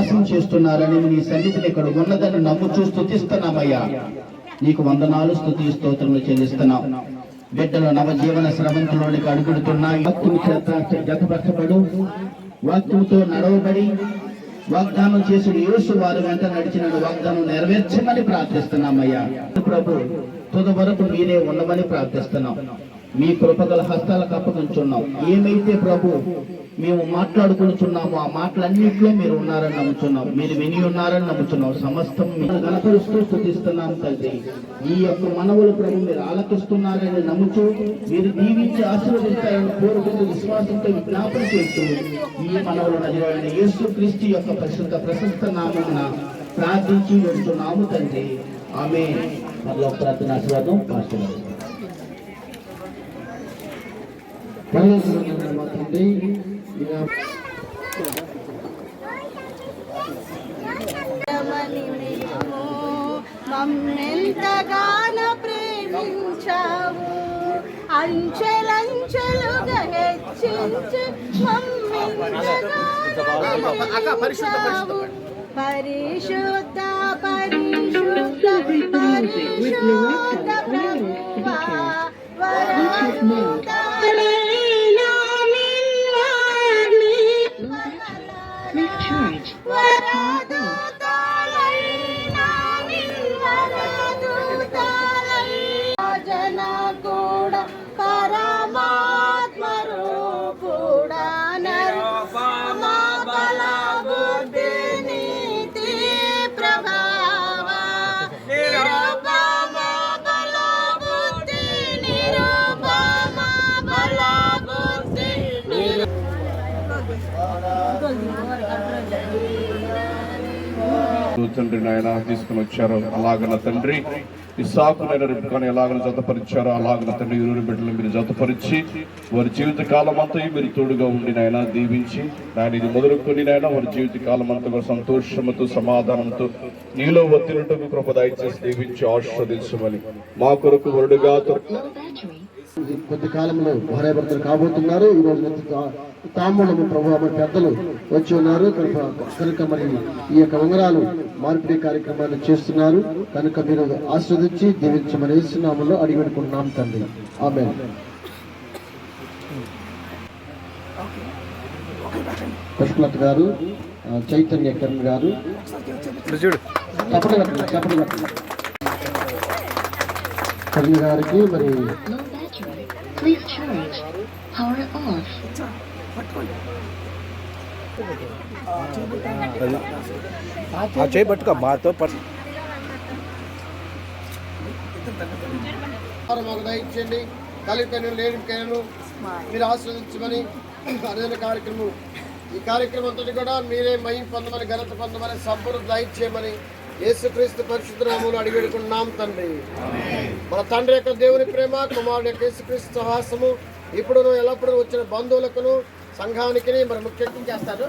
వాసం చేస్తున్నారని నీ సన్నిధిని ఇక్కడ ఉన్నదని నమ్ముచూ స్థుతిస్తున్నామయ్యా నీకు వందనాలు స్థుతి స్తోత్రములు చెల్లిస్తున్నాం. బిడ్డలు నవజీవన స్రవంతులోనికి అడుగుడుతున్న వాక్యము చేత జతపరచబడు నడవబడి వాగ్దానం చేసిన యేసు వారి వెంట నడిచిన వాగ్దానం నెరవేర్చమని ప్రార్థిస్తున్నామయ్యా. ప్రభు తుద వరకు మీరే ఉండమని ప్రార్థిస్తున్నాం. మీ కృపగల హస్తాలకు అప్పగించున్నాం ఏమైతే ప్రభు మేము మాట్లాడుకుంటున్నామో ఆ మాటలన్నింటిలో మీరు ఉన్నారని నమ్ముతున్నాం మీరు విని ఉన్నారని నమ్ముతున్నాం సమస్తం మీరు గణపరుస్తూ స్థుతిస్తున్నాం తండ్రి. ఈ యొక్క మనవులు ప్రభు మీరు ఆలకిస్తున్నారని నమ్ముతూ మీరు దీవించి ఆశీర్వదిస్తారని కోరుకుంటూ విశ్వాసంతో విజ్ఞాపన చేస్తూ ఈ మనవులు నజరైన యేసు క్రీస్తు యొక్క ప్రసిద్ధ ప్రశస్త నామమున ప్రార్థించి వెళ్తున్నాము తండ్రి. ఆమె మరొక ప్రార్థన ఆశీర్వాదం పాస్టర్ గారు. పరలోకమందున్న మా ప్రేమించావు అంచెలంచెలుగా హెచ్చించి పరిశుద్ధ పరిశుద్ధ పరిశుద్ధ ప్రభువా తండ్రి నాయన తీసుకుని వచ్చారు. అలాగన తండ్రి ఈ సాకునైన రిబ్కాని ఎలాగన జతపరిచారో అలాగన తండ్రి ఇరువురు బిడ్డలు మీరు జతపరిచి వారి జీవిత కాలం అంతా మీరు తోడుగా ఉండి నాయన దీవించి నాయన ఇది మొదలుకొని నాయన వారి జీవిత కాలం అంతా కూడా సమాధానంతో నీలో వత్తినట్టు కృప దయచేసి దీవించి ఆశీర్వదించమని మా కొరకు వరుడుగా కొద్ది కాలంలో భార్యాభర్తలు కాబోతున్నారు. ఈ రోజు తాంబూలము ప్రభు మరి పెద్దలు వచ్చి ఉన్నారు. కనుక కనుక మరి ఈ యొక్క ఉంగరాలు మార్పిడి కార్యక్రమాన్ని చేస్తున్నారు. కనుక మీరు ఆస్వాదించి దీవించమని నామంలో అడిగి పెట్టుకుంటున్నాం తండ్రి. ఆమె పుష్పలత గారు చైతన్య కిరణ్ గారు. చెప్పండి కరణ్ గారికి మరి. Please charge. Power off. ఆ చేయి పట్టుకో మాతో పట్టు. మాకు దయచేయండి. కలిపను లేనికైనను మీరు ఆస్వాదించమని అరుదైన కార్యక్రమం. ఈ కార్యక్రమం అంతటి కూడా మీరే మయం పొందమని ఘనత పొందమని సంపూర్ణ దయచేయమని యేసుక్రీస్తు పరిశుద్ధ నామములు అడిగి తండ్రి. మన తండ్రి యొక్క దేవుని ప్రేమ కుమారుడు యొక్క యేసుక్రీస్తు సహాసము ఇప్పుడు ఎల్లప్పుడూ వచ్చిన బంధువులకును సంఘానికి మరి ముఖ్యంగా చేస్తారు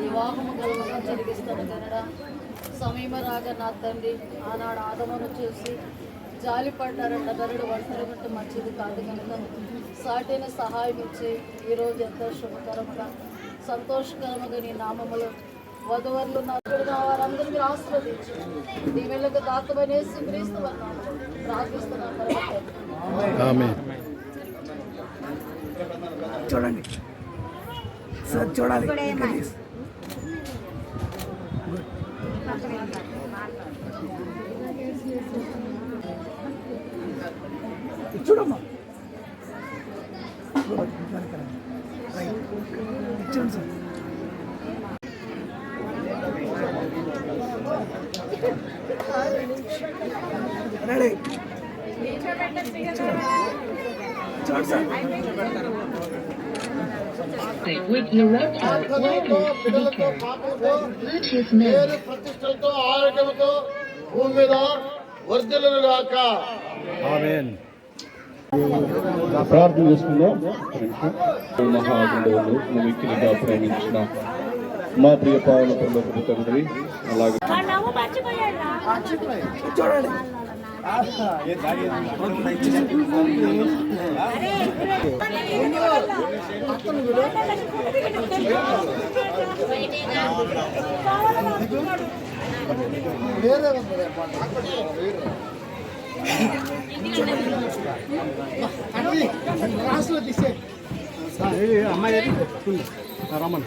వివాహము జరిగిస్తాడు సమయమ రాగా నా తండ్రి ఆనాడు ఆదమను చూసి జాలి పడ్డారంట ధరుడు ఒంటరి ఉంటే మంచిది కాదు కనుక సాటైన సహాయం ఇచ్చి ఈరోజు ఎంతో శుభకరంగా సంతోషకరముగా నీ నామములో వధువర్లు నా తోడుగా వారందరూ మీరు ఆశీర్వదించి. దీవెళ్ళకు దాతమనేసి క్రీస్తు అన్నాము ప్రార్థిస్తున్నాం. పరమ తండ్రి. చూడండి. సార్ చూడాలి. చూడమ్మా. ఇచ్చేయండి సార్. ప్రతిష్టలతో ఆరోగ్యంతో భూమి మీద వర్ధిల్లును గాక. ఆమెన్ ప్రార్థన చేసుకుందాం. మహాగుండవులు ప్రేమించిన మా ప్రియ పావన పరలోకపు తండ్రి అలాగే చూడండి వేరే అమ్మాయి రమ్మన్.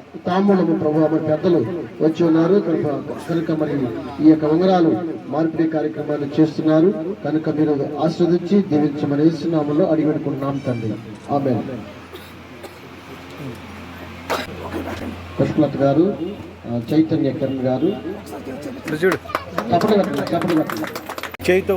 తాంబూలము ప్రభు పెద్దలు వచ్చి ఉన్నారు. కనుక మరి ఈ యొక్క ఉంగరాలు మార్పిడి కార్యక్రమాన్ని చేస్తున్నారు. కనుక మీరు ఆస్వాదించి దీవించమని యేసునామంలో అడిగి పెట్టుకుంటున్నాం తండ్రి. ఆమె పుష్పలత గారు చైతన్య కిరణ్ గారు. చెప్పండి చెప్పండి చేయితో